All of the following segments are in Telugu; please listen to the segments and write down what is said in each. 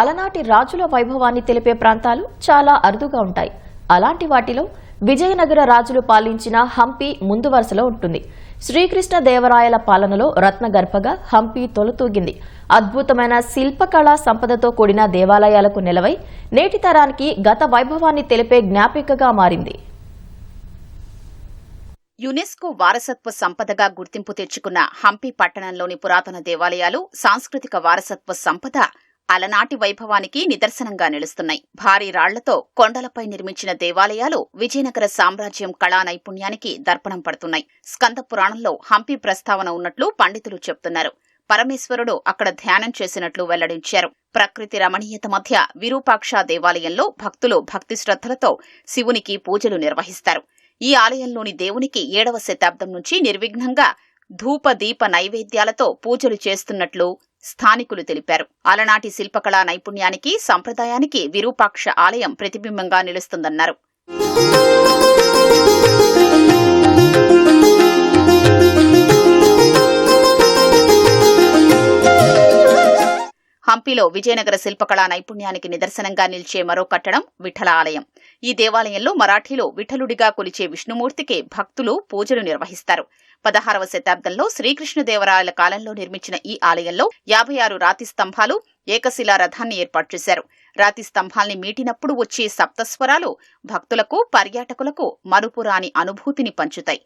అలనాటి రాజుల వైభవాన్ని తెలిపే ప్రాంతాలు చాలా అరుదుగా ఉంటాయి. అలాంటి వాటిలో విజయనగర రాజులు పాలించిన హంపి ముందు వరుసలో ఉంటుంది. శ్రీకృష్ణ దేవరాయల పాలనలో రత్నగర్భగా హంపి తొలతూగింది. అద్భుతమైన శిల్పకళా సంపదతో కూడిన దేవాలయాలకు నిలవై నేటి తరానికి గత వైభవాన్ని తెలిపే జ్ఞాపికగా మారింది. యునెస్కో వారసత్వ సంపదగా గుర్తింపు తెచ్చుకున్న హంపి పట్టణంలోని పురాతన దేవాలయాలు సాంస్కృతిక వారసత్వ సంపద అలనాటి వైభవానికి నిదర్శనంగా నిలుస్తున్నాయి. భారీ రాళ్ళతో కొండలపై నిర్మించిన దేవాలయాలు విజయనగర సామ్రాజ్యం కళా నైపుణ్యానికి దర్పణం పడుతున్నాయి. స్కంద పురాణంలో హంపి ప్రస్తావన ఉన్నట్లు పండితులు చెప్తున్నారు. పరమేశ్వరుడు అక్కడ ధ్యానం చేసినట్లు వెల్లడించారు. ప్రకృతి రమణీయత మధ్య విరూపాక్ష దేవాలయంలో భక్తులు భక్తి శ్రద్ధలతో శివునికి పూజలు నిర్వహిస్తారు. ఈ ఆలయంలోని దేవునికి ఏడవ శతాబ్దం నుంచి నిర్విఘ్నంగా ధూప దీప నైవేద్యాలతో పూజలు చేస్తున్నట్లు స్థానికులు తెలిపారు. అలనాటి శిల్పకళా నైపుణ్యానికి సంప్రదాయానికి విరూపాక్ష ఆలయం ప్రతిబింబంగా నిలుస్తుందన్నారు. హంపిలో విజయనగర శిల్పకళా నైపుణ్యానికి నిదర్శనంగా నిలిచే మరో కట్టడం విఠల ఆలయం ఈ దేవాలయంలో మరాఠీలో విఠలుడిగా కొలిచే విష్ణుమూర్తికి భక్తులు పూజలు నిర్వహిస్తారు. పదహారవ శతాబ్దంలో శ్రీకృష్ణదేవరాయల కాలంలో నిర్మించిన ఈ ఆలయంలో యాభై ఆరు రాతి స్తంభాలు ఏకశిలా రథాన్ని ఏర్పాటు చేశారు. రాతి స్తంభాల్ని మీటినప్పుడు వచ్చే సప్తస్వరాలు భక్తులకు పర్యాటకులకు మరుపురాని అనుభూతిని పంచుతాయి.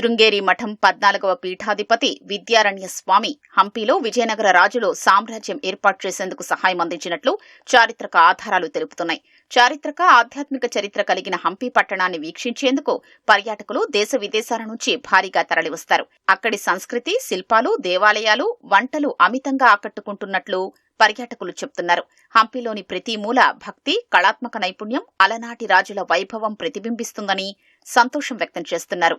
శృంగేరి మఠం పద్నాలుగవ పీఠాధిపతి విద్యారణ్య స్వామి హంపిలో విజయనగర రాజులు సామ్రాజ్యం ఏర్పాటు చేసేందుకు సహాయం అందించినట్లు చారిత్రక ఆధారాలు తెలుపుతున్నాయి. చారిత్రక ఆధ్యాత్మిక చరిత్ర కలిగిన హంపి పట్టణాన్ని వీక్షించేందుకు పర్యాటకులు దేశ విదేశాల నుంచి భారీగా తరలివస్తారు. అక్కడి సంస్కృతి శిల్పాలు దేవాలయాలు వంటలు అమితంగా ఆకట్టుకుంటున్నట్లు పర్యాటకులు చెప్తున్నారు. హంపిలోని ప్రతి మూల భక్తి కళాత్మక నైపుణ్యం అలనాటి రాజుల వైభవం ప్రతిబింబిస్తుందని సంతోషం వ్యక్తం చేస్తున్నారు.